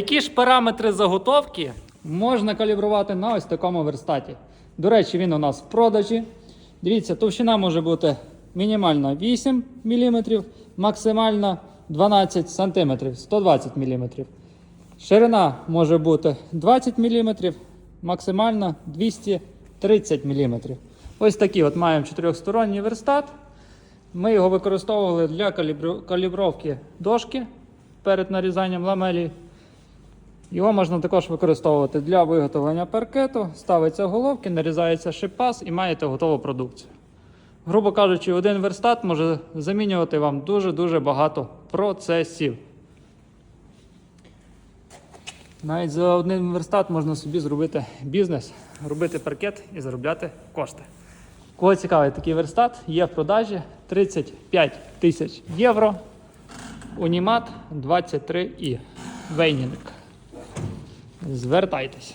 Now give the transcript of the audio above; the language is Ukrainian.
Які ж параметри заготовки можна калібрувати на ось такому верстаті? До речі, він у нас в продажі. Дивіться, товщина може бути мінімальна 8 мм, максимальна 12 см, 120 мм. Ширина може бути 20 мм, максимальна 230 мм. Ось такий от маємо чотирьохсторонній верстат. Ми його використовували для калібровки дошки перед нарізанням ламелі. Його можна також використовувати для виготовлення паркету. Ставиться головки, нарізається шипас і маєте готову продукцію. Грубо кажучи, один верстат може замінювати вам дуже-дуже багато процесів. Навіть за один верстат можна собі зробити бізнес, робити паркет і заробляти кошти. Кого цікавий такий верстат, є в продажі 35 тисяч євро. Унімат 23і. Вейнінг. Звертайтесь.